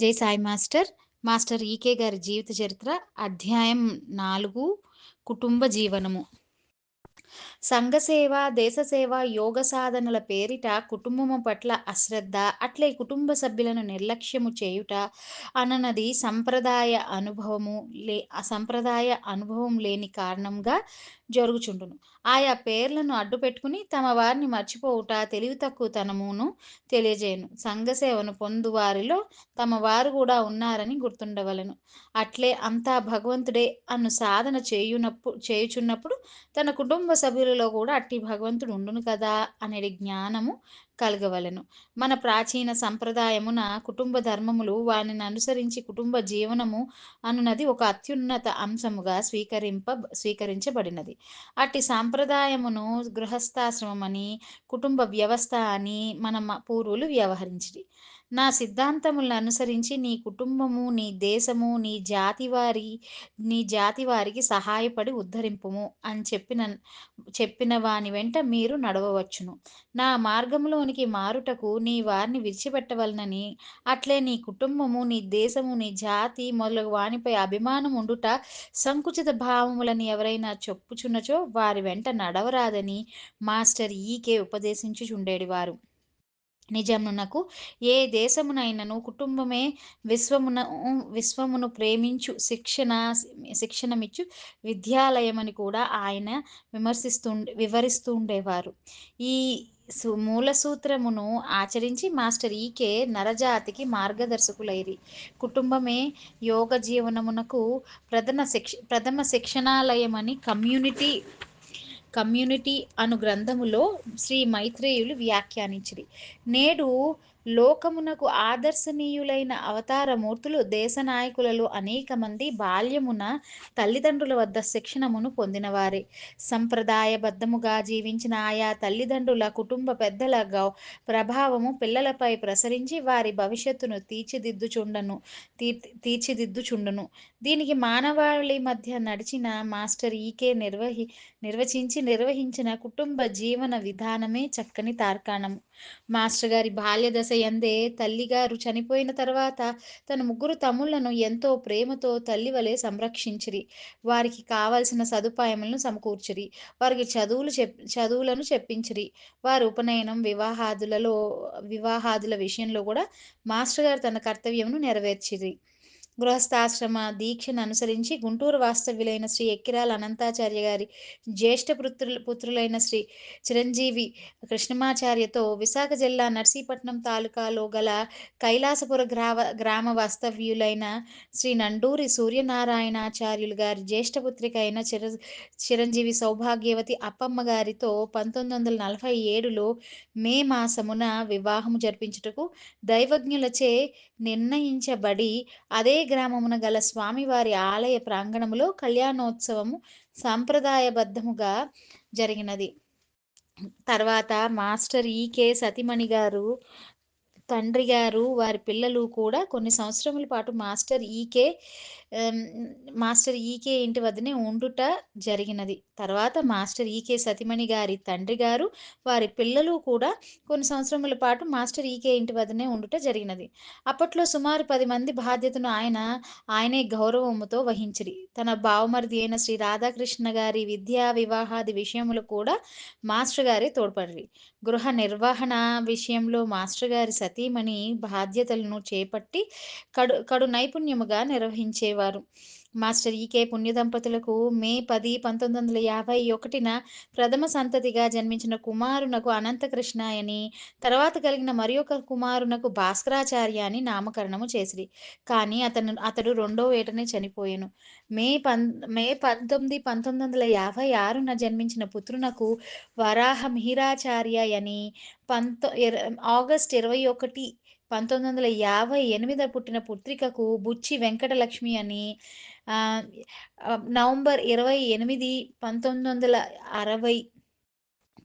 జై Sai master. Master ఈకే గారి జీవిత చరిత్ర అధ్యాయం నాలుగు కుటుంబ జీవనము. సంఘసేవ దేశసేవ యోగ సాధనల పేరిట కుటుంబము పట్ల అశ్రద్ధ అట్లే కుటుంబ సభ్యులను నిర్లక్ష్యము చేయుట అన్నది సంప్రదాయ అనుభవము లే సంప్రదాయ అనుభవం లేని కారణంగా జరుగుచుండును. ఆయా పేర్లను అడ్డు పెట్టుకుని తమ వారిని మర్చిపోవుట తెలివి తక్కువతనమును తెలియజేయను సంఘసేవను పొందు వారిలో తమ వారు కూడా ఉన్నారని గుర్తుండవలను. అట్లే అంతా భగవంతుడే అను సాధన చేయునప్పుడు చేయుచున్నప్పుడు తన కుటుంబ సభ్యులలో కూడా అట్టి భగవంతుడు ఉండును కదా అనే జ్ఞానము కలగవలను. మన ప్రాచీన సంప్రదాయమున కుటుంబ ధర్మములు వారిని అనుసరించి కుటుంబ జీవనము అనున్నది ఒక అత్యున్నత అంశముగా స్వీకరింప స్వీకరించబడినది. అట్టి సాంప్రదాయమును గృహస్థాశ్రమమని కుటుంబ వ్యవస్థ అని మన పూర్వులు వ్యవహరించింది నా సిద్ధాంతములను అనుసరించి నీ కుటుంబము నీ దేశము నీ జాతి వారి నీ జాతి వారికి సహాయపడి ఉద్ధరింపుము అని చెప్పిన చెప్పిన వాని వెంట మీరు నడవవచ్చును. నా మార్గంలోనికి మారుటకు నీ వారిని విడిచిపెట్టవలనని అట్లే నీ కుటుంబము నీ దేశము నీ జాతి మొదలగు వానిపై అభిమానం ఉండుట సంకుచిత భావములని ఎవరైనా చెప్పుచున్నచో వారి వెంట నడవరాదని మాస్టర్ ఈకే ఉపదేశించుచుండేది వారు నిజమునకు ఏ దేశమునైనను కుటుంబమే విశ్వమున విశ్వమును ప్రేమించు శిక్షణ శిక్షణమిచ్చు విద్యాలయమని కూడా ఆయన విమర్శిస్తూ వివరిస్తూ ఉండేవారు ఈ సు మూల సూత్రమును ఆచరించి మాస్టర్ ఈకే నరజాతికి మార్గదర్శకులైరి. కుటుంబమే యోగ జీవనమునకు ప్రథమ శిక్ష ప్రథమ శిక్షణాలయమని కమ్యూనిటీ కమ్యూనిటీ అను గ్రంథములో శ్రీ మైత్రేయులు వ్యాఖ్యానించింది నేడు లోకమునకు ఆదర్శనీయులైన అవతారమూర్తులు దేశ నాయకులలో అనేక మంది బాల్యమున తల్లిదండ్రుల వద్ద శిక్షణమును పొందినవారే. సంప్రదాయబద్ధముగా జీవించిన ఆయా తల్లిదండ్రుల కుటుంబ పెద్దల గౌ ప్రభావము పిల్లలపై ప్రసరించి వారి భవిష్యత్తును తీర్చిదిద్దుచుండను తీర్చిదిద్దుచుండును. దీనికి మానవాళి మధ్య నడిచిన మాస్టర్ ఈకే నిర్వహి నిర్వచించి నిర్వహించిన కుటుంబ జీవన విధానమే చక్కని తార్కాణము మాస్టర్ గారి బాల్య దశ ఎందే తల్లిగారు చనిపోయిన తర్వాత తన ముగ్గురు తమ్ముళ్ళను ఎంతో ప్రేమతో తల్లి వలె సంరక్షించిరి. వారికి కావలసిన సదుపాయములను సమకూర్చిరి. వారికి చదువులు చెప్ చదువులను చెప్పించిరి. వారి ఉపనయనం వివాహాదులలో వివాహాదుల విషయంలో కూడా మాస్టర్ గారు తన కర్తవ్యమును నెరవేర్చిరి. గృహస్థాశ్రమ దీక్షను అనుసరించి గుంటూరు వాస్తవ్యులైన శ్రీ ఎక్కిరాల అనంతాచార్య గారి జ్యేష్ఠ పుత్రులు పుత్రులైన శ్రీ చిరంజీవి కృష్ణమాచార్యతో విశాఖ జిల్లా నర్సీపట్నం తాలూకాలో గల కైలాసపుర గ్రామ గ్రామ వాస్తవ్యులైన శ్రీ నండూరి సూర్యనారాయణాచార్యులు గారి జ్యేష్ఠపుత్రిక అయిన చిర చిరంజీవి సౌభాగ్యవతి అప్పమ్మ గారితో పంతొమ్మిది వందల నలభై ఏడులో మే మాసమున వివాహము జరిపించుటకు దైవజ్ఞులచే నిర్ణయించబడి అదే గ్రామమున గల స్వామివారి ఆలయ ప్రాంగణములో కళ్యాణోత్సవము సాంప్రదాయబద్ధముగా జరిగినది. తర్వాత మాస్టర్ ఈకే సతిమణి గారు తండ్రి గారు వారి పిల్లలు కూడా కొన్ని సంవత్సరముల పాటు మాస్టర్ ఈకే మాస్టర్ ఈకే ఇంటి వద్దనే ఉండుట జరిగినది. తర్వాత మాస్టర్ ఈకే సతిమణి గారి తండ్రి గారు వారి పిల్లలు కూడా కొన్ని సంవత్సరముల పాటు మాస్టర్ ఈకే ఇంటి వద్దనే ఉండుట జరిగినది. అప్పట్లో సుమారు పది మంది బాధ్యతను ఆయన ఆయనే గౌరవముతో వహించిరి. తన బావమరిది అయిన శ్రీ రాధాకృష్ణ గారి విద్యా వివాహాది విషయములు కూడా మాస్టర్ గారే తోడ్పడిరి. గృహ నిర్వహణ విషయంలో మాస్టర్ గారి సతీమణి బాధ్యతలను చేపట్టి కడు కడు నైపుణ్యముగా నిర్వహించేవారు. మాస్టర్ ఈకే పుణ్య దంపతులకు మే పది పంతొమ్మిది వందల యాభై ఒకటిన ప్రథమ సంతతిగా జన్మించిన కుమారునకు అనంతకృష్ణ అని తర్వాత కలిగిన మరి ఒక కుమారునకు భాస్కరాచార్య అని నామకరణము చేసిరి. కానీ అతను అతడు రెండో ఏటనే చనిపోయాను. మే పం మే పంతొమ్మిది పంతొమ్మిది వందల యాభై ఆరున జన్మించిన పుత్రునకు వరాహ మిహిరాచార్య అని పంతొ ఆగస్ట్ ఇరవై ఒకటి పంతొమ్మిది వందల యాభై ఎనిమిది పుట్టిన పుత్రికకు బుచ్చి వెంకటలక్ష్మి అని నవంబర్ ఇరవై ఎనిమిది పంతొమ్మిది వందల అరవై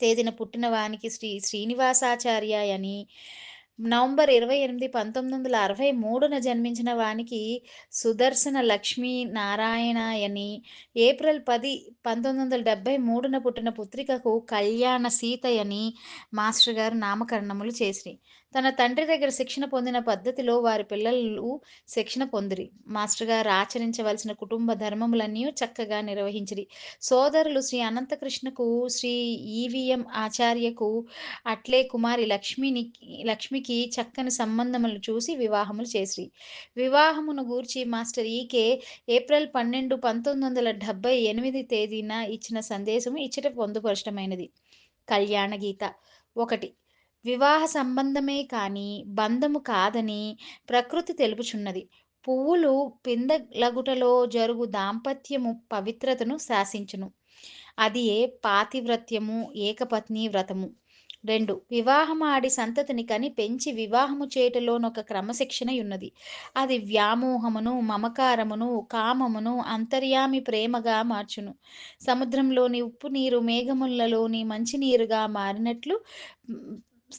తేదీన పుట్టిన వానికి శ్రీ శ్రీనివాసాచార్య అని నవంబర్ ఇరవై ఎనిమిది పంతొమ్మిది వందల అరవై మూడున జన్మించిన వానికి సుదర్శన లక్ష్మీ నారాయణ అని ఏప్రిల్ పది పంతొమ్మిది వందల డెబ్బై మూడున పుట్టిన పుత్రికకు కళ్యాణ సీత అని మాస్టర్ గారు నామకరణములు చేసి తన తండ్రి దగ్గర శిక్షణ పొందిన పద్ధతిలో వారి పిల్లలు శిక్షణ పొందిరి. మాస్టర్ గారు ఆచరించవలసిన కుటుంబ ధర్మములన్నీ చక్కగా నిర్వహించిరి. సోదరులు శ్రీ అనంతకృష్ణకు, శ్రీ ఈవీఎం ఆచార్యకు, అట్లే కుమారి లక్ష్మిని లక్ష్మికి చక్కని సంబంధములు చూసి వివాహములు చేసిరి. వివాహమును గూర్చి మాస్టర్ ఈకే ఏప్రిల్ 12, 1978 తేదీన ఇచ్చిన సందేశము ఇచ్చట పొందుపరచటమైనది. కళ్యాణ గీత ఒకటి వివాహ సంబంధమే కాని బంధము కాదని ప్రకృతి తెలుపుచున్నది. పువ్వులు పిందలగుటలో జరుగు దాంపత్యము పవిత్రతను శాసించును. అది ఏ పాతివ్రత్యము, ఏకపత్ని వ్రతము. రెండు వివాహమాడి సంతతిని కని పెంచి వివాహము చేయటలోనొక క్రమశిక్షణ ఉన్నది అది వ్యామోహమును, మమకారమును, కామమును అంతర్యామి ప్రేమగా మార్చును. సముద్రంలోని ఉప్పు నీరు మేఘములలోని మంచినీరుగా మారినట్లు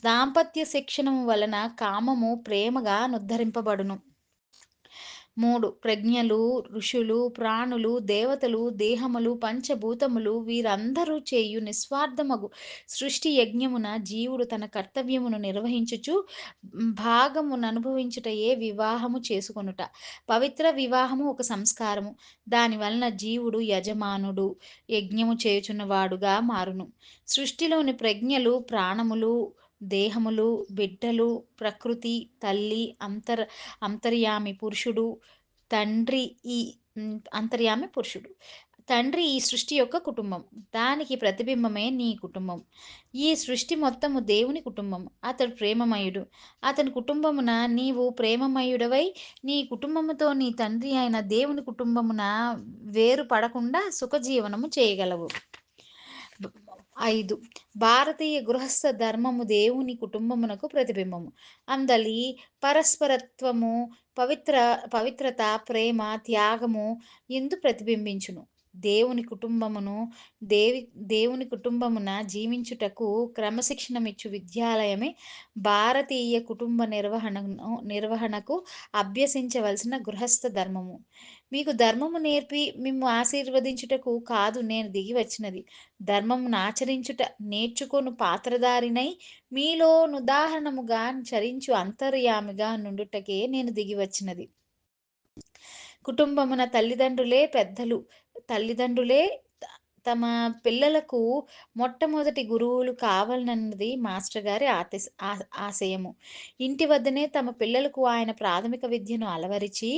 దాంపత్య శిక్షణము వలన కామము ప్రేమగా నుద్ధరింపబడును. మూడు ప్రజ్ఞలు, ఋషులు, ప్రాణులు, దేవతలు, దేహములు, పంచభూతములు వీరందరూ చేయు నిస్వార్థమగు సృష్టి యజ్ఞమున జీవుడు తన కర్తవ్యమును నిర్వహించుచు భాగమును అనుభవించుటయే వివాహము చేసుకొనుట. పవిత్ర వివాహము ఒక సంస్కారము. దాని వలన జీవుడు యజమానుడు, యజ్ఞము చేయుచున్నవాడుగా మారును. సృష్టిలోని ప్రజ్ఞలు, ప్రాణములు, దేహములు, బిడ్డలు, ప్రకృతి, తల్లి, అంతర్ అంతర్యామి పురుషుడు, తండ్రి ఈ అంతర్యామి పురుషుడు. తండ్రి ఈ సృష్టి యొక్క కుటుంబం. దానికి ప్రతిబింబమే నీ కుటుంబం. ఈ సృష్టి మొత్తము దేవుని కుటుంబం. అతడు ప్రేమమయుడు. అతని కుటుంబమున నీవు ప్రేమమయుడవై నీ కుటుంబముతో నీ తండ్రి అయిన దేవుని కుటుంబమున వేరు పడకుండా సుఖజీవనము చేయగలవు. ఐదు భారతీయ గృహస్థ ధర్మము దేవుని కుటుంబమునకు ప్రతిబింబము. అందలి పరస్పరత్వము, పవిత్ర పవిత్రత, ప్రేమ, త్యాగము ఇందు ప్రతిబింబించును. దేవుని కుటుంబమును దేవి దేవుని కుటుంబమున జీవించుటకు క్రమశిక్షణమిచ్చు విద్యాలయమే భారతీయ కుటుంబ నిర్వహణను నిర్వహణకు అభ్యసించవలసిన గృహస్థ ధర్మము. మీకు ధర్మము నేర్పి మిమ్ము ఆశీర్వదించుటకు కాదు నేను దిగి వచ్చినది. ధర్మమును ఆచరించుట నేర్చుకొను పాత్రధారినై మీలో నుదాహరణముగా చరించు అంతర్యామిగా నుండుటకే నేను దిగి వచ్చినది కుటుంబమున తల్లిదండ్రులే పెద్దలు. తల్లిదండ్రులే తమ పిల్లలకు మొట్టమొదటి గురువులు కావాలన్నది మాస్టర్ గారి ఆతిస్ ఆశయము. ఇంటి వద్దనే తమ పిల్లలకు ఆయన ప్రాథమిక విద్యను అలవరిచి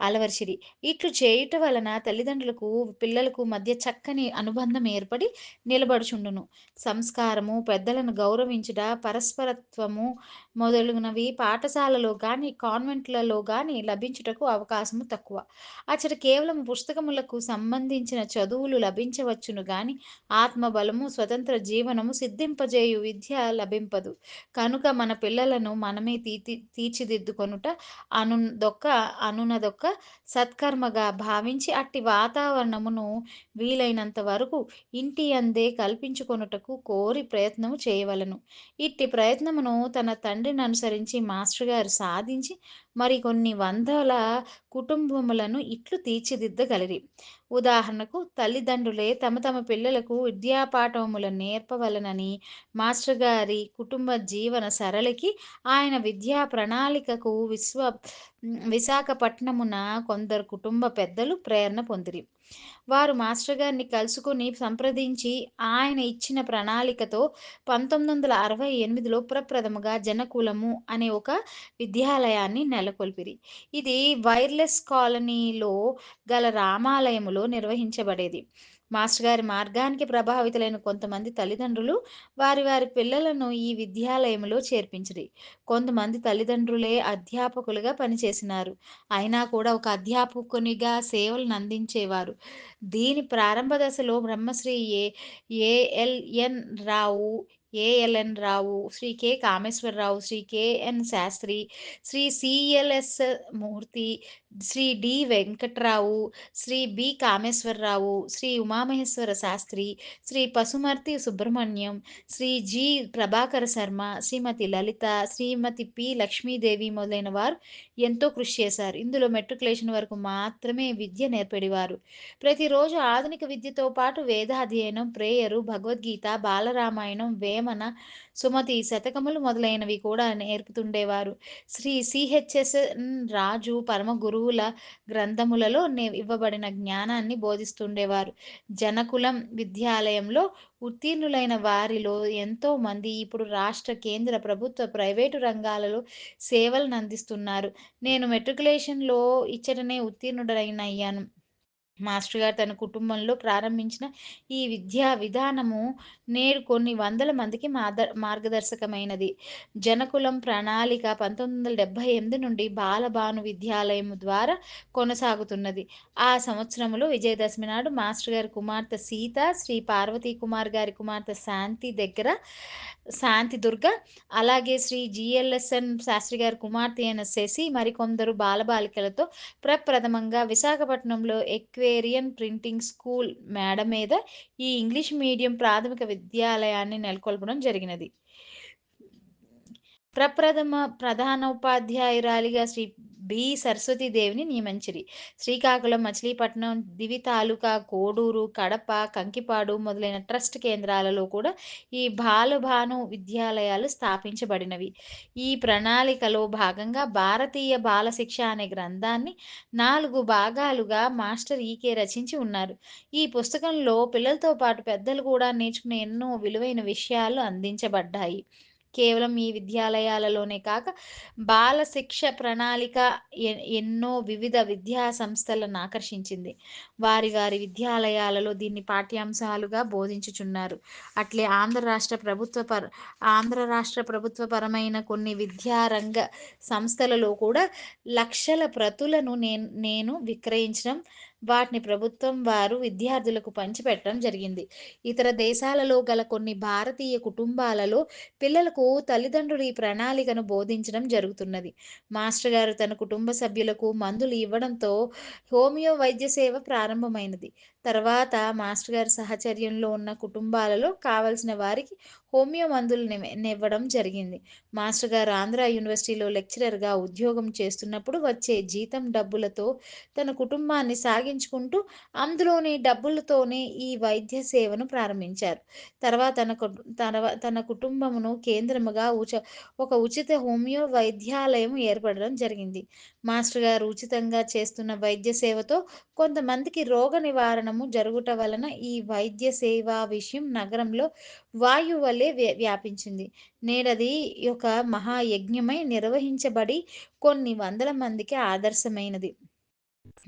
అలవరిచిరి. ఇట్లు చేయుట వలన తల్లిదండ్రులకు, పిల్లలకు మధ్య చక్కని అనుబంధం ఏర్పడి నిలబడుచుండును. సంస్కారము, పెద్దలను గౌరవించుట, పరస్పరత్వము మొదలగునవి పాఠశాలలో కానీ కాన్వెంట్లలో కానీ లభించుటకు అవకాశము తక్కువ. అచ్చట కేవలం పుస్తకములకు సంబంధించిన చదువులు లభించవచ్చు లభించవచ్చును గాని ఆత్మబలము, స్వతంత్ర జీవనము సిద్ధింపజేయు విద్య లభింపదు. కనుక మన పిల్లలను మనమే తీతి తీర్చిదిద్దుకొనుట అనుదొక్క అనునదొక్క సత్కర్మగా భావించి అట్టి వాతావరణమును వీలైనంత వరకు ఇంటి అందే కల్పించుకొనుటకు కోరి ప్రయత్నము చేయవలను ఇట్టి ప్రయత్నమును తన తండ్రిననుసరించి మాస్టర్ గారు సాధించి మరికొన్ని వందల కుటుంబములను ఇట్లు తీర్చిదిద్దగలిరి. ఉదాహరణకు తల్లిదండ్రులే తమ తమ పిల్లలకు విద్యాపాఠములను నేర్పవలెనని మాస్టర్ గారి కుటుంబ జీవన సరళికి, ఆయన విద్యా ప్రణాళికకు విశ్వ విశాఖపట్నమున కొందరు కుటుంబ పెద్దలు ప్రేరణ పొందిరి. వారు మాస్టర్ గారిని కలుసుకుని సంప్రదించి ఆయన ఇచ్చిన ప్రణాళికతో పంతొమ్మిది వందల అరవై ఎనిమిదిలో ప్రప్రథమగా జనకులము అనే ఒక విద్యాలయాన్ని నెలకొల్పిరి. ఇది వైర్లెస్ కాలనీలో గల రామాలయములో నిర్వహించబడేది. మాస్టర్ గారి మార్గానికి ప్రభావితులైన కొంతమంది తల్లిదండ్రులు వారి వారి పిల్లలను ఈ విద్యాలయంలో చేర్పించిరి. కొంతమంది తల్లిదండ్రులే అధ్యాపకులుగా పనిచేసినారు. అయినా కూడా ఒక అధ్యాపకునిగా సేవలనందించేవారు. దీని ప్రారంభ దశలో Brahmashri A ALN Rao, ALN Rao, Shri K. Kameswararao, Shri KN. Sastry, Shri CLS. Murthy, Shri D. Venkatrao, Shri B. Kameswararao, Shri Umamaheswara Sastry, Shri Pasumarthi Subrahmanyam, Shri G. Prabhakara Sarma, Shrimati Lalitha, Shrimati P. Lakshmidevi మొదలైన వారు ఎంతో కృషి చేశారు. ఇందులో matriculation వరకు మాత్రమే విద్య నేర్పడేవారు ప్రతిరోజు ఆధునిక విద్యతో పాటు వేదాధ్యయనం, ప్రేయరు, భగవద్గీత, బాలరామాయణం, వే వేమన, సుమతి శతకములు మొదలైనవి కూడా నేర్పుతుండేవారు. శ్రీ సిహెచ్ఎస్ రాజు పరమ గురువుల గ్రంథములలో నే ఇవ్వబడిన జ్ఞానాన్ని బోధిస్తుండేవారు. జనకులం విద్యాలయంలో ఉత్తీర్ణులైన వారిలో ఎంతో మంది ఇప్పుడు రాష్ట్ర, కేంద్ర ప్రభుత్వ, ప్రైవేటు రంగాలలో సేవలనందిస్తున్నారు. నేను మెట్రికులేషన్‌లో ఇచ్చటనే ఉత్తీర్ణుడైన అయ్యాను మాస్టర్ గారు తన కుటుంబంలో ప్రారంభించిన ఈ విద్యా విధానము నేడు కొన్ని వందల మందికి మాద మార్గదర్శకమైనది. జనకులం ప్రణాళిక 1978 నుండి బాలభాను విద్యాలయము ద్వారా కొనసాగుతున్నది. ఆ సంవత్సరములో విజయదశమి నాడు మాస్టర్ గారి కుమార్తె సీత, శ్రీ పార్వతీ కుమార్ గారి కుమార్తె శాంతి దగ్గర శాంతి దుర్గ, అలాగే శ్రీ జి.ఎల్.ఎస్.ఎన్. శాస్త్రి గారి కుమార్తె అయిన శశి మరికొందరు బాలబాలికలతో ప్రప్రథమంగా విశాఖపట్నంలో ఎక్వేరియన్ ప్రింటింగ్ స్కూల్ మేడ మీద ఈ ఇంగ్లీష్ మీడియం ప్రాథమిక విద్యాలయాన్ని నెలకొల్పడం జరిగినది. ప్రప్రథమ ప్రధానోపాధ్యాయురాలిగా శ్రీ బి. సరస్వతీదేవిని నియమించిరి. శ్రీకాకుళం, మచిలీపట్నం, దివి తాలూకా, కోడూరు, కడప, కంకిపాడు మొదలైన ట్రస్ట్ కేంద్రాలలో కూడా ఈ బాలభాను విద్యాలయాలు స్థాపించబడినవి. ఈ ప్రణాళికలో భాగంగా 'భారతీయ బాల శిక్ష' అనే గ్రంథాన్ని నాలుగు భాగాలుగా మాస్టర్ ఈకే రచించి ఉన్నారు. ఈ పుస్తకంలో పిల్లలతో పాటు పెద్దలు కూడా నేర్చుకునే ఎన్నో విలువైన విషయాలు అందించబడ్డాయి. కేవలం ఈ విద్యాలయాలలోనే కాక బాల శిక్ష ప్రణాళిక ఎన్నో వివిధ విద్యా సంస్థలను ఆకర్షించింది వారి వారి విద్యాలయాలలో దీన్ని పాఠ్యాంశాలుగా బోధించుచున్నారు. అట్లే ఆంధ్ర రాష్ట్ర ప్రభుత్వ పర ఆంధ్ర రాష్ట్ర ప్రభుత్వపరమైన కొన్ని విద్యారంగ సంస్థలలో కూడా లక్షల ప్రతులను నేను నేను విక్రయించడం, వాటిని ప్రభుత్వం వారు విద్యార్థులకు పంచిపెట్టడం జరిగింది. ఇతర దేశాలలో గల కొన్ని భారతీయ కుటుంబాలలో పిల్లలకు తల్లిదండ్రులు ఈ ప్రణాళికను బోధించడం జరుగుతున్నది. మాస్టర్ గారు తన కుటుంబ సభ్యులకు మందులు ఇవ్వడంతో హోమియో వైద్య సేవ ప్రారంభమైనది. తర్వాత మాస్టర్ గారి సహచర్యంలో ఉన్న కుటుంబాలలో కావలసిన వారికి హోమియో మందులు ఇవ్వడం నివ్వడం జరిగింది. మాస్టర్ గారు ఆంధ్ర యూనివర్సిటీలో లెక్చరర్‌గా ఉద్యోగం చేస్తున్నప్పుడు వచ్చే జీతం డబ్బులతో తన కుటుంబాన్ని సాగి సాగించుకుంటూ అందులోని డబ్బులతోనే ఈ వైద్య సేవను ప్రారంభించారు. తర్వాత తన కుట్ తన కుటుంబమును కేంద్రముగా ఉచ ఒక ఉచిత హోమియో వైద్యాలయం ఏర్పడడం జరిగింది. మాస్టర్ గారు ఉచితంగా చేస్తున్న వైద్య సేవతో కొంతమందికి రోగ నివారణము జరుగుట వలన ఈ వైద్య సేవా విషయం నగరంలో వాయు వలె వ్యాపించింది. నేడది ఒక మహాయజ్ఞమై నిర్వహించబడి కొన్ని వందల మందికి ఆదర్శమైనది.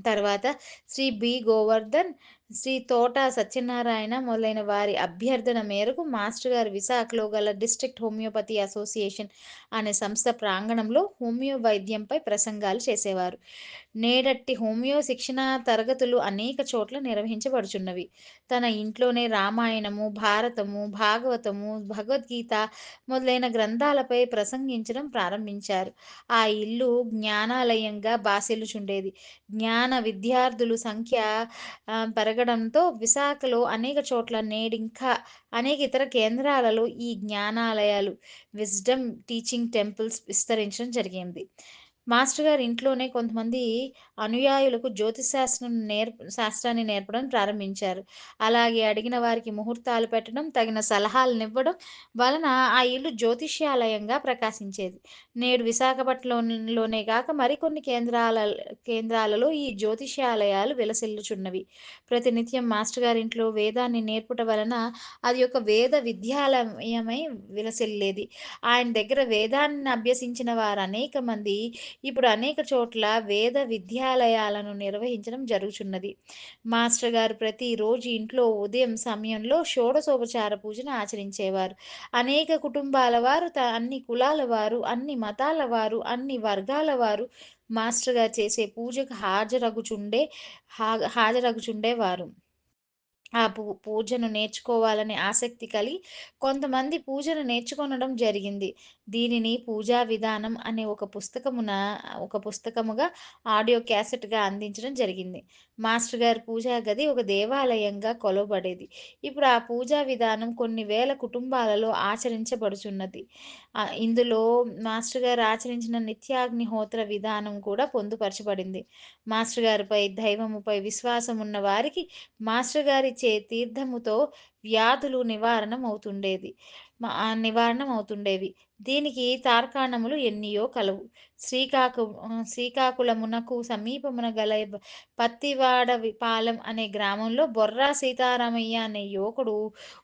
తర్వాత శ్రీ బి. గోవర్ధన్, శ్రీ తోట సత్యనారాయణ మొదలైన వారి అభ్యర్థన మేరకు మాస్టర్ గారు విశాఖలో గల డిస్ట్రిక్ట్ హోమియోపతి అసోసియేషన్ అనే సంస్థ ప్రాంగణంలో హోమియో వైద్యంపై ప్రసంగాలు చేసేవారు. నేడట్టి హోమియో శిక్షణా తరగతులు అనేక చోట్ల నిర్వహించబడుచున్నవి. తన ఇంట్లోనే రామాయణము, భారతము, భాగవతము, భగవద్గీత మొదలైన గ్రంథాలపై ప్రసంగించడం ప్రారంభించారు. ఆ ఇల్లు జ్ఞానాలయంగా బాసిల్లుచుండేది. జ్ఞాన విద్యార్థులు సంఖ్య పెరగ పెరగడంతో విశాఖలో అనేక చోట్ల నేడింకా అనేక ఇతర కేంద్రాలలో ఈ జ్ఞానాలయాలు, విజ్డమ్ టీచింగ్ టెంపుల్స్ విస్తరించడం జరిగింది. మాస్టర్ గారి ఇంట్లోనే కొంతమంది అనుయాయులకు జ్యోతిశాస్త్రం నేర్ప శాస్త్రాన్ని నేర్పడం ప్రారంభించారు. అలాగే అడిగిన వారికి ముహూర్తాలు పెట్టడం, తగిన సలహాలనివ్వడం వలన ఆ ఇల్లు జ్యోతిష్యాలయంగా ప్రకాశించేది. నేడు విశాఖపట్నంలోనే కాక మరికొన్ని కేంద్రాల కేంద్రాలలో ఈ జ్యోతిష్యాలయాలు విలసిల్లుచున్నవి. ప్రతినిత్యం మాస్టర్ గారింట్లో వేదాన్ని నేర్పుట వలన అది ఒక వేద విద్యాలయమై విలసిల్లేది. ఆయన దగ్గర వేదాన్ని అభ్యసించిన వారనేక మంది ఇప్పుడు అనేక చోట్ల వేద విద్య విద్యాలయాలను నిర్వహించడం జరుగుచున్నది. మాస్టర్ గారు ప్రతిరోజు ఇంట్లో ఉదయం సమయంలో షోడశోపచార పూజను ఆచరించేవారు. అనేక కుటుంబాల వారు, త అన్ని కులాల వారు, అన్ని మతాల వారు, అన్ని వర్గాల వారు మాస్టర్ గారు చేసే పూజకు హాజరగుచుండే హా హాజరగుచుండేవారు. ఆ పూ పూజను నేర్చుకోవాలనే ఆసక్తి కలిగి కొంతమంది పూజను నేర్చుకొనడం జరిగింది. దీనిని పూజా విధానం అనే ఒక పుస్తకమున ఒక పుస్తకముగా ఆడియో క్యాసెట్‌గా అందించడం జరిగింది. మాస్టర్ గారి పూజా గది ఒక దేవాలయంగా కొలవబడేది. ఇప్పుడు ఆ పూజా విధానం కొన్ని వేల కుటుంబాలలో ఆచరించబడుచున్నది. ఇందులో మాస్టర్ గారు ఆచరించిన నిత్యాగ్నిహోత్ర విధానం కూడా పొందుపరచబడింది. మాస్టర్ గారిపై, దైవముపై విశ్వాసం ఉన్న వారికి మాస్టర్ గారిచ్చే తీర్థముతో వ్యాధులు నివారణం అవుతుండేది నివారణం అవుతుండేవి దీనికి తార్కాణములు ఎన్నియో కలవు. శ్రీకాకు శ్రీకాకుళమునకు సమీపమున గల బ్ పత్తివాడ పాలెం అనే గ్రామంలో బొర్రా సీతారామయ్య అనే యువకుడు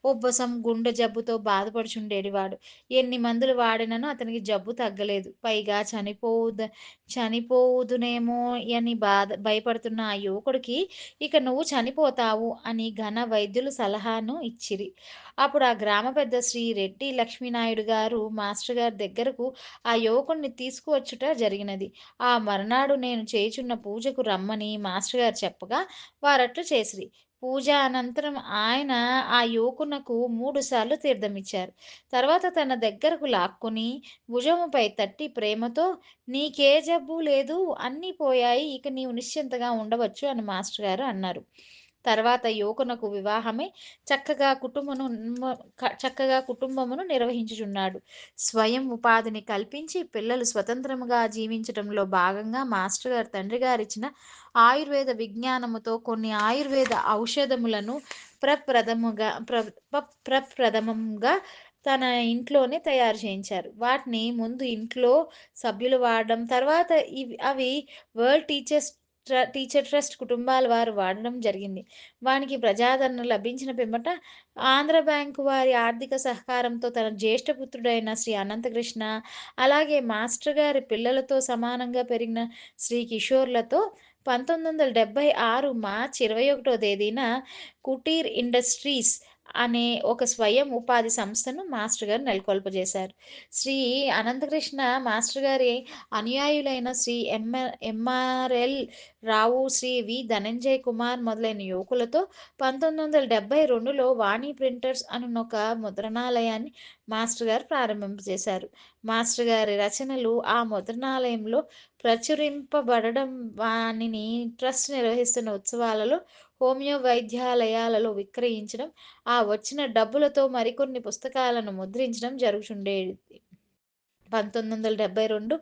ఉబ్బసం, గుండె జబ్బుతో బాధపడుచుండేడివాడు. ఎన్ని మందులు వాడినను అతనికి జబ్బు తగ్గలేదు. పైగా చనిపోదు చనిపోవుదునేమో అని బాధ భయపడుతున్న ఆ యువకుడికి ఇక నువ్వు చనిపోతావు అని ఘన వైద్యులు సలహాను ఇచ్చిరి. అప్పుడు ఆ గ్రామ పెద్ద శ్రీ రెడ్డి లక్ష్మీనాయుడు గారు మాస్టర్ మాస్టర్ గారి దగ్గరకు ఆ యువకుణ్ణి తీసుకువచ్చుట జరిగినది. ఆ మరునాడు నేను చేయుచున్న పూజకు రమ్మని మాస్టర్ గారు చెప్పగా వారట్లు చేసిరి. పూజ అనంతరం ఆయన ఆ యువకునకు మూడుసార్లు తీర్థమిచ్చారు. తర్వాత తన దగ్గరకు లాక్కొని భుజముపై తట్టి ప్రేమతో "నీకే జబ్బు లేదు. అన్నీ పోయాయి. ఇక నీవు నిశ్చింతగా ఉండవచ్చు" అని మాస్టర్ గారు అన్నారు. తర్వాత యువకునకు వివాహమై చక్కగా కుటుంబను చక్కగా కుటుంబమును నిర్వహించుచున్నాడు. స్వయం ఉపాధిని కల్పించి పిల్లలు స్వతంత్రముగా జీవించడంలో భాగంగా మాస్టర్ గారు తండ్రి గారిచ్చిన ఆయుర్వేద విజ్ఞానముతో కొన్ని ఆయుర్వేద ఔషధములను ప్రప్రథముగా ప్ర ప్రప్రథమంగా తన ఇంట్లోనే తయారు చేయించారు. వాటిని ముందు ఇంట్లో సభ్యులు వాడడం, తర్వాత ఇవి అవి వరల్డ్ టీచర్స్ టీచర్ ట్రస్ట్ కుటుంబాల వారు వాడడం జరిగింది. వానికి ప్రజాదరణ లభించిన పిమ్మట ఆంధ్ర బ్యాంకు వారి ఆర్థిక సహకారంతో తన జ్యేష్ఠ పుత్రుడైన శ్రీ అనంతకృష్ణ, అలాగే మాస్టర్ గారి పిల్లలతో సమానంగా పెరిగిన శ్రీ కిషోర్‌లతో 1976 మార్చి 21 తేదీన కుటీర్ ఇండస్ట్రీస్ అనే ఒక స్వయం ఉపాధి సంస్థను మాస్టర్ గారు నెలకొల్పజేశారు. శ్రీ అనంతకృష్ణ మాస్టర్ గారి అనుయాయులైన Shri M A MRL Rao, Shri V. Dhananjay Kumar మొదలైన యువకులతో 1972లో వాణి ప్రింటర్స్ అనునొక ముద్రణాలయాన్ని మాస్టర్ గారు ప్రారంభింపజేశారు. మాస్టర్ గారి రచనలు ఆ ముద్రణాలయంలో ప్రచురింపబడడం, వానిని ట్రస్ట్ నిర్వహిస్తున్న ఉత్సవాలలో, హోమియో వైద్యాలయాలలో విక్రయించడం, ఆ వచ్చిన డబ్బులతో మరికొన్ని పుస్తకాలను ముద్రించడం జరుగుచుండేది. 1972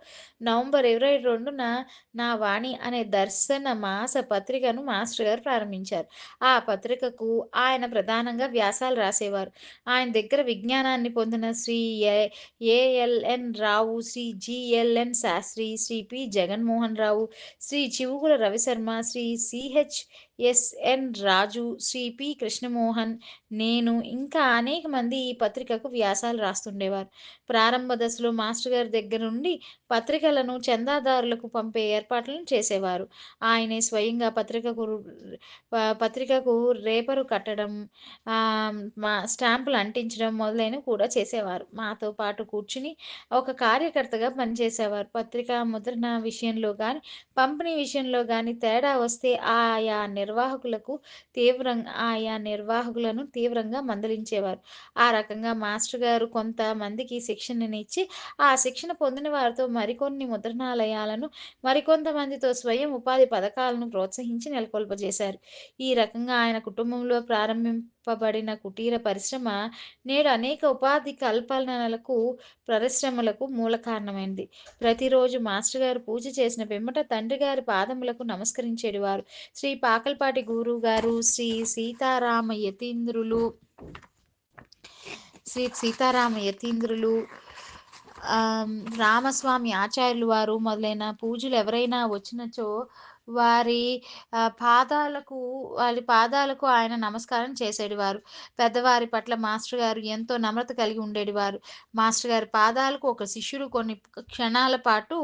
నవంబర్ 22న నా వాణి అనే దర్శన మాస పత్రికను మాస్టర్ గారు ప్రారంభించారు. ఆ పత్రికకు ఆయన ప్రధానంగా వ్యాసాలు రాసేవారు. ఆయన దగ్గర విజ్ఞానాన్ని పొందిన Shri A ALN Rao, Shri GLN Sastry, Shri P. Jaganmohan Rao, Shri Chivukula Ravisharma, Shri CH SN Raju, Shri P. Krishnamohan, నేను ఇంకా అనేక మంది ఈ పత్రికకు వ్యాసాలు రాస్తుండేవారు. ప్రారంభ దశలో మాస్టర్ గారి దగ్గరుండి పత్రికలను చందాదారులకు పంపే ఏర్పాట్లను చేసేవారు. ఆయనే స్వయంగా పత్రికకు ప పత్రికకు రేపరు కట్టడం, మా స్టాంపులు అంటించడం మొదలైనవి కూడా చేసేవారు. మాతో పాటు కూర్చుని ఒక కార్యకర్తగా పనిచేసేవారు. పత్రికా ముద్రణ విషయంలో కానీ పంపిణీ విషయంలో కానీ తేడా వస్తే ఆయా నిర్వాహకులకు తీవ్రంగా ఆయా నిర్వాహకులను తీవ్రంగా మందలించేవారు. ఆ రకంగా మాస్టర్ గారు కొంత మందికి శిక్షణనిచ్చి, ఆ శిక్షణ పొందిన వారితో మరికొన్ని ముద్రణాలయాలను, మరికొంతమందితో స్వయం ఉపాధి పథకాలను ప్రోత్సహించి నెలకొల్పజేశారు. ఈ రకంగా ఆయన కుటుంబంలో చెప్పబడిన కుటీర పరిశ్రమ నేడు అనేక ఉపాధి కల్పనలకు, పరిశ్రమలకు మూల కారణమైంది. ప్రతిరోజు మాస్టర్ గారు పూజ చేసిన పిమ్మట తండ్రి గారి పాదములకు నమస్కరించేవారు శ్రీ పాకల్పాటి గురువు గారు శ్రీ సీతారామ యతీంద్రులు శ్రీ సీతారామ యతీంద్రులు, రామస్వామి ఆచార్యులు వారు మొదలైన పూజలు ఎవరైనా వచ్చినచో వారి పాదాలకు వారి పాదాలకు ఆయన నమస్కారం చేసేడివారు. పెద్దవారి పట్ల మాస్టర్ గారు ఎంతో నమ్రత కలిగి ఉండేడివారు. మాస్టర్ గారి పాదాలకు ఒక శిష్యుడు కొన్ని క్షణాల పాటు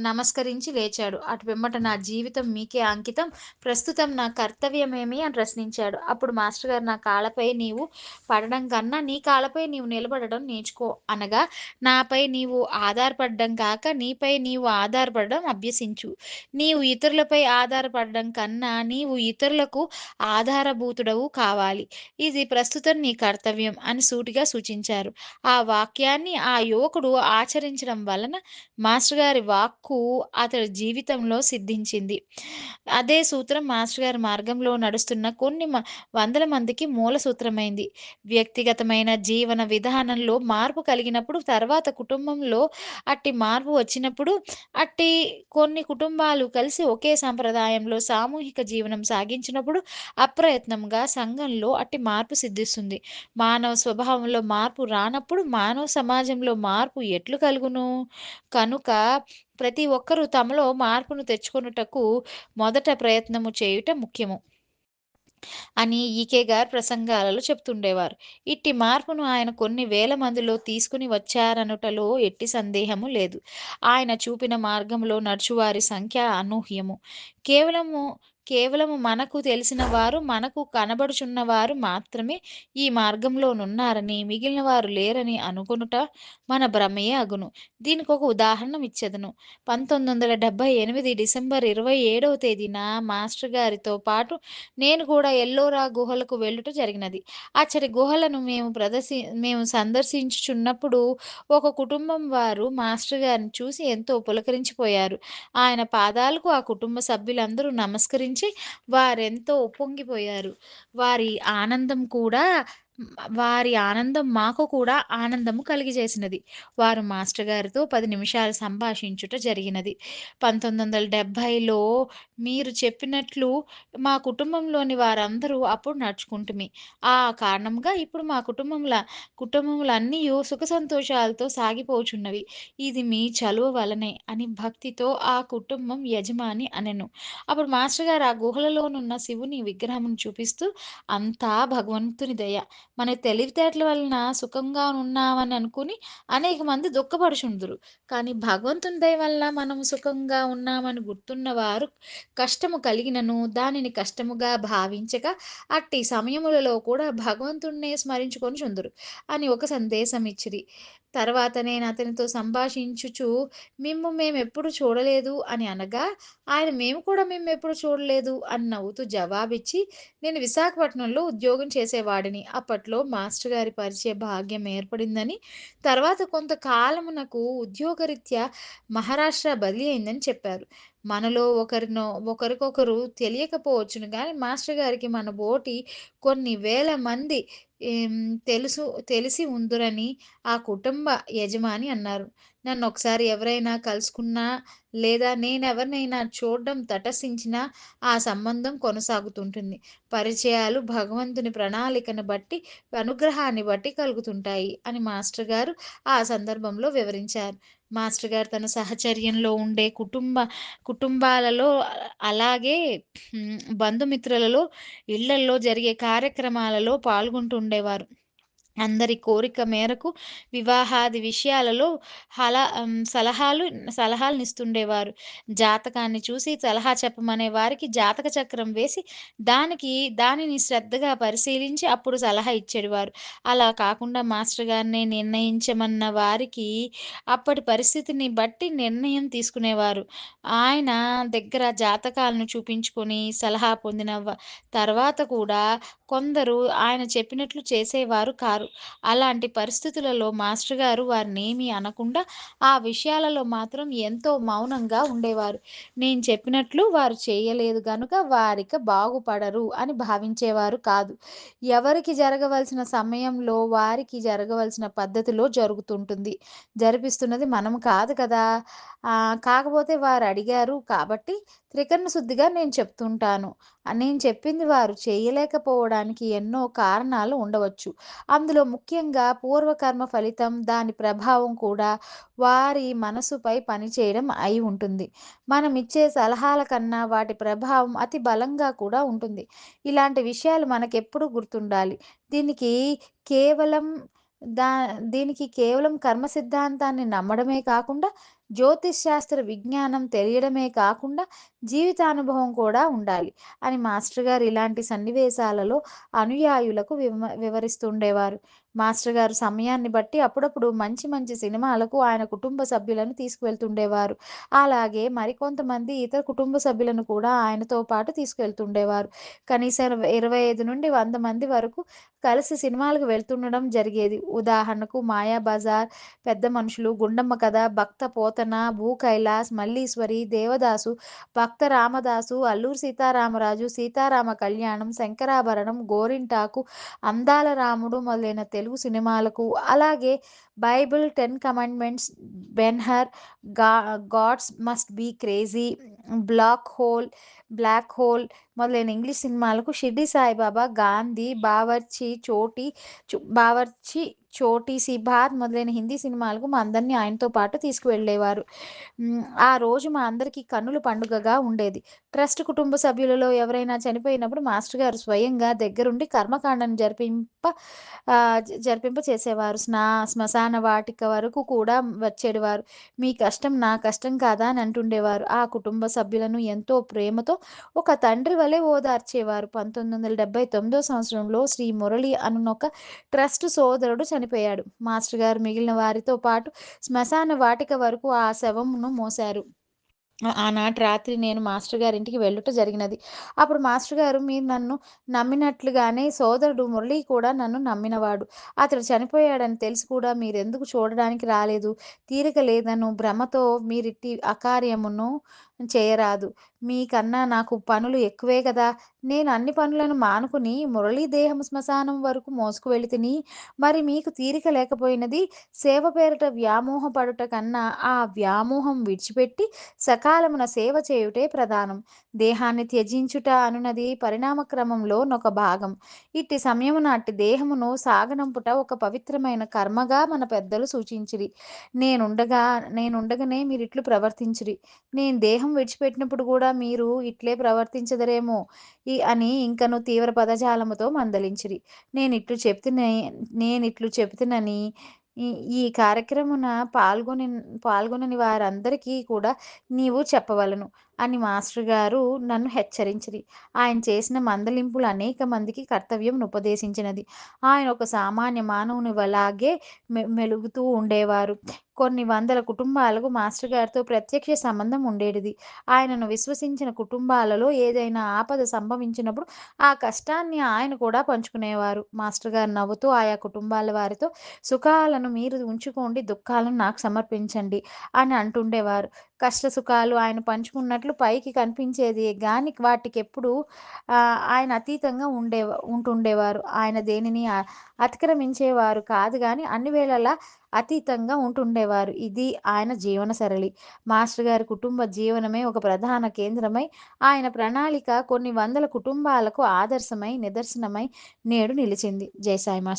నమస్కరించి లేచాడు. అటు పిమ్మట నా జీవితం మీకే అంకితం. ప్రస్తుతం నా కర్తవ్యమేమి అని ప్రశ్నించాడు. అప్పుడు మాస్టర్ గారు నా కాళ్ళపై నీవు పడడం కన్నా నీ కాళ్ళపై నీవు నిలబడడం నేర్చుకో అనగా నాపై నీవు ఆధారపడడం కాక నీపై నీవు ఆధారపడడం అభ్యసించు. నీవు ఇతరులపై ఆధారపడడం కన్నా నీవు ఇతరులకు ఆధారభూతుడవు కావాలి. ఇది ప్రస్తుతం నీ కర్తవ్యం అని సూటిగా సూచించారు. ఆ వాక్యాన్ని ఆ యువకుడు ఆచరించడం వలన మాస్టర్ గారి వాక్కు అతడి జీవితంలో సిద్ధించింది. అదే సూత్రం మాస్టర్ గారి మార్గంలో నడుస్తున్న కొన్ని మ వందల మందికి మూల సూత్రమైంది. వ్యక్తిగతమైన జీవన విధానంలో మార్పు కలిగినప్పుడు, తర్వాత కుటుంబంలో అట్టి మార్పు వచ్చినప్పుడు, అట్టి కొన్ని కుటుంబాలు కలిసి ఒకే సాంప్రదాయంలో సామూహిక జీవనం సాగించినప్పుడు అప్రయత్నంగా సంఘంలో అట్టి మార్పు సిద్ధిస్తుంది. మానవ స్వభావంలో మార్పు రానప్పుడు మానవ సమాజంలో మార్పు ఎట్లు కలుగును? కనుక ప్రతి ఒక్కరూ తమలో మార్పును తెచ్చుకొనుటకు మొదట ప్రయత్నము చేయుట ముఖ్యము. అని ఈకే గారు ప్రసంగాలలో చెప్తుండేవారు. ఇట్టి మార్పును ఆయన కొన్ని వేల మందిలో తీసుకుని వచ్చారనుటలో ఎట్టి సందేహము లేదు. ఆయన చూపిన మార్గంలో నడుచువారి సంఖ్య అనూహ్యము. కేవలము కేవలము మనకు తెలిసిన వారు, మనకు కనబడుచున్న వారు మాత్రమే ఈ మార్గంలోనున్నారని, మిగిలిన వారు లేరని అనుకొనుట మన భ్రమయే అగును. దీనికొక ఉదాహరణమిచ్చెదను. 1978 డిసెంబర్ 27వ తేదీన మాస్టర్ గారితో పాటు నేను కూడా ఎల్లోరా గుహలకు వెళ్ళుట జరిగినది. అచ్చటి గుహలను మేము ప్రదర్శి మేము సందర్శించుచున్నప్పుడు ఒక కుటుంబం వారు మాస్టర్ గారిని చూసి ఎంతో పులకరించిపోయారు. ఆయన పాదాలకు ఆ కుటుంబ సభ్యులందరూ నమస్కరించి వారెంతో ఉప్పొంగిపోయారు. వారి ఆనందం కూడా వారి ఆనందం మాకు కూడా ఆనందము కలిగజేసినది. వారు మాస్టర్ గారితో పది నిమిషాలు సంభాషించుట జరిగినది. 1970లో మీరు చెప్పినట్లు మా కుటుంబంలోని వారందరూ అప్పుడు నడుచుకుంటుమి ఆ కారణంగా ఇప్పుడు మా కుటుంబంలో కుటుంబములన్నీయు సుఖ సంతోషాలతో సాగిపోచున్నవి. ఇది మీ చలువ వలనే అని భక్తితో ఆ కుటుంబం యజమాని అనెను. అప్పుడు మాస్టర్ గారు ఆ గుహలలోనున్న శివుని విగ్రహం చూపిస్తూ అంతా భగవంతుని దయ. మన తెలివితేటల వలన సుఖంగానున్నామని అనుకుని అనేక మంది దుఃఖపడుచుందురు. కానీ భగవంతుని దయ వలన మనం సుఖంగా ఉన్నామని గుర్తున్న వారు కష్టము కలిగినను దానిని కష్టముగా భావించక అట్టి సమయములలో కూడా భగవంతుణ్ణే స్మరించుకొనుచుందురు అని ఒక సందేశం ఇచ్చిరి తర్వాత నేను అతనితో సంభాషించుచు మిమ్ము మేమెప్పుడు చూడలేదు అని అనగా ఆయన మేము కూడా ఎప్పుడు చూడలేదు అని నవ్వుతూ జవాబిచ్చి నేను విశాఖపట్నంలో ఉద్యోగం చేసేవాడిని. అప్పట్లో మాస్టర్ గారి పరిచయ భాగ్యం ఏర్పడిందని, తర్వాత కొంత కాలమునకు ఉద్యోగరీత్యా మహారాష్ట్ర బదిలీ అయిందని చెప్పారు. మనలో ఒకరినో ఒకరికొకరు తెలియకపోవచ్చును కానీ మాస్టర్ గారికి మన బోటి కొన్ని వేల మంది తెలుసు తెలిసి ఉందురని ఆ కుటుంబ యజమాని అన్నారు. నన్ను ఒకసారి ఎవరైనా కలుసుకున్నా లేదా నేను ఎవరినైనా చూడడం తటస్థించినా ఆ సంబంధం కొనసాగుతుంటుంది. పరిచయాలు భగవంతుని ప్రణాళికను బట్టి, అనుగ్రహాన్ని బట్టి కలుగుతుంటాయి అని మాస్టర్ గారు ఆ సందర్భంలో వివరించారు. మాస్టర్ గారు తన సహచర్యంలో ఉండే కుటుంబ కుటుంబాలలో అలాగే బంధుమిత్రులలో ఇళ్ళల్లో జరిగే కార్యక్రమాలలో ఉండేవారు అందరి కోరిక మేరకు వివాహాది విషయాలలో హలా సలహాలు సలహాలు ఇస్తుండేవారు జాతకాన్ని చూసి సలహా చెప్పమనే వారికి జాతక చక్రం వేసి దానికి దానిని శ్రద్ధగా పరిశీలించి అప్పుడు సలహా ఇచ్చేవారు. అలా కాకుండా మాస్టర్ గారిని నిర్ణయించమన్న వారికి అప్పటి పరిస్థితిని బట్టి నిర్ణయం తీసుకునేవారు. ఆయన దగ్గర జాతకాలను చూపించుకొని సలహా పొందిన వ తర్వాత కూడా కొందరు ఆయన చెప్పినట్లు చేసేవారు కారు. అలాంటి పరిస్థితులలో మాస్టర్ గారు వారినేమీ అనకుండా ఆ విషయాలలో మాత్రం ఎంతో మౌనంగా ఉండేవారు. నేను చెప్పినట్లు వారు చేయలేదు గనుక వారికి బాగుపడరు అని భావించేవారు కాదు. ఎవరికి జరగవలసిన సమయంలో వారికి జరగవలసిన పద్ధతిలో జరుగుతుంటుంది. జరిపిస్తున్నది మనం కాదు కదా! కాకపోతే వారు అడిగారు కాబట్టి త్రికరణ శుద్ధిగా నేను చెప్తుంటాను. నేను చెప్పింది వారు చేయలేకపోవడానికి ఎన్నో కారణాలు ఉండవచ్చు. అందులో ముఖ్యంగా పూర్వకర్మ ఫలితం, దాని ప్రభావం కూడా వారి మనసుపై పనిచేయడం అయి ఉంటుంది. మనం ఇచ్చే సలహాల కన్నా వాటి ప్రభావం అతి బలంగా కూడా ఉంటుంది. ఇలాంటి విషయాలు మనకెప్పుడు గుర్తుండాలి. దీనికి కేవలం దా దీనికి కేవలం కర్మ సిద్ధాంతాన్ని నమ్మడమే కాకుండా, జ్యోతిష్ శాస్త్ర విజ్ఞానం తెలియడమే కాకుండా జీవితానుభవం కూడా ఉండాలి అని మాస్టర్ గారు ఇలాంటి సన్నివేశాలలో అనుయాయులకు వివ వివరిస్తుండేవారు. మాస్టర్ గారు సమయాన్ని బట్టి అప్పుడప్పుడు మంచి మంచి సినిమాలకు ఆయన కుటుంబ సభ్యులను తీసుకువెళ్తుండేవారు. అలాగే మరికొంతమంది ఇతర కుటుంబ సభ్యులను కూడా ఆయనతో పాటు తీసుకెళ్తుండేవారు. కనీసం 25-100 మంది వరకు కలిసి సినిమాలకు వెళ్తుండడం జరిగేది. ఉదాహరణకు 'మాయాబజార్', 'పెద్ద మనుషులు', 'గుండమ్మ కథ', 'భక్త పోతన', 'భూ కైలాస్', 'మల్లీశ్వరి', 'దేవదాసు', 'భక్త రామదాసు', అల్లూరు సీతారామరాజు', 'సీతారామ కళ్యాణం', 'శంకరాభరణం', 'గోరింటాకు', 'అందాల రాముడు' మొదలైన తెలుగు సినిమాలకు, అలాగే Bible, 'ten commandments', 'Ben Hur', గా 'gods must be crazy', black hole, black hole మొదలైన ఇంగ్లీష్ సినిమాలకు షిర్డి సాయిబాబా', 'గాంధీ', 'బావర్చి చోటి 'బావర్చి చోటీ సి బాత్' మొదలైన హిందీ సినిమాలకు మా అందరిని ఆయనతో పాటు తీసుకువెళ్ళేవారు. ఆ రోజు మా అందరికీ కన్నుల పండుగగా ఉండేది. ట్రస్ట్ కుటుంబ సభ్యులలో ఎవరైనా చనిపోయినప్పుడు మాస్టర్ గారు స్వయంగా దగ్గరుండి కర్మకాండను జరిపింప జరిపింప చేసేవారు. స్నా శ్మశాన వాటిక వరకు కూడా వచ్చేవారు మీ కష్టం నా కష్టం కాదా అని అంటుండేవారు. ఆ కుటుంబ సభ్యులను ఎంతో ప్రేమతో ఒక తండ్రి వలె ఓదార్చేవారు. 1979 సంవత్సరంలో శ్రీ మురళి అనునొక ట్రస్ట్ సోదరుడు చనిపోయాడు. మాస్టర్ గారు మిగిలిన వారితో పాటు శ్మశాన వాటిక వరకు ఆ శవమును మోశారు. ఆ ఆనాటి రాత్రి నేను మాస్టర్ గారింటికి వెళ్ళుట జరిగినది. అప్పుడు మాస్టర్ గారు మీరు నన్ను నమ్మినట్లుగానే సోదరుడు మురళి కూడా నన్ను నమ్మినవాడు. అతడు చనిపోయాడని తెలిసి కూడా మీరెందుకు చూడడానికి రాలేదు? తీరిక లేదను భ్రమతో మీరిట్టి అకార్యమును చేయరాదు. మీకన్నా నాకు పనులు ఎక్కువే కదా నేను అన్ని పనులను మానుకుని మురళీ దేహం శ్మశానం వరకు మోసుకువెళితిని. మరి మీకు తీరిక లేకపోయినది. సేవ పేరిట వ్యామోహపడుట కన్నా ఆ వ్యామోహం విడిచిపెట్టి సకాలమున సేవ చేయుటే ప్రధానం. దేహాన్ని త్యజించుట అనునది పరిణామక్రమంలో నొక భాగం. ఇట్టి సమయము నాటి దేహమును సాగనంపుట ఒక పవిత్రమైన కర్మగా మన పెద్దలు సూచించిరి. నేనుండగా నేనుండగానే మీరిట్లు ప్రవర్తించిరి. నేను దేహం విడిచిపెట్టినప్పుడు కూడా మీరు ఇట్లే ప్రవర్తించదరేమో ఈ అని ఇంకను తీవ్ర పదజాలముతో మందలించిరి. నేనిట్లు చెప్తున్నా నేనిట్లు చెబుతినని ఈ ఈ కార్యక్రమున పాల్గొని పాల్గొనని వారందరికీ కూడా నీవు చెప్పవలను అని మాస్టర్ గారు నన్ను హెచ్చరించింది ఆయన చేసిన మందలింపులు అనేక మందికి కర్తవ్యమునుపదేశించినది. ఆయన ఒక సామాన్య మానవుని వలాగే మె మెలుగుతూ ఉండేవారు. కొన్ని వందల కుటుంబాలకు మాస్టర్ గారితో ప్రత్యక్ష సంబంధం ఉండేటిది. ఆయనను విశ్వసించిన కుటుంబాలలో ఏదైనా ఆపద సంభవించినప్పుడు ఆ కష్టాన్ని ఆయన కూడా పంచుకునేవారు. మాస్టర్ గారు నవ్వుతూ ఆయా కుటుంబాల వారితో సుఖాలను మీరు ఉంచుకోండి, దుఃఖాలను నాకు సమర్పించండి అని అంటుండేవారు. కష్ట సుఖాలు ఆయన పంచుకున్నట్లు పైకి కనిపించేది కానీ వాటికి ఎప్పుడు ఆయన అతీతంగా ఉండే ఉంటుండేవారు. ఆయన దేనిని అతిక్రమించేవారు కాదు కానీ అన్ని వేళలా అతీతంగా ఉంటుండేవారు. ఇది ఆయన జీవన సరళి. మాస్టర్ గారి కుటుంబ జీవనమే ఒక ప్రధాన కేంద్రమై ఆయన ప్రణాళిక కొన్ని వందల కుటుంబాలకు ఆదర్శమై, నిదర్శనమై నేడు నిలిచింది. జై సాయి మాస్టర్.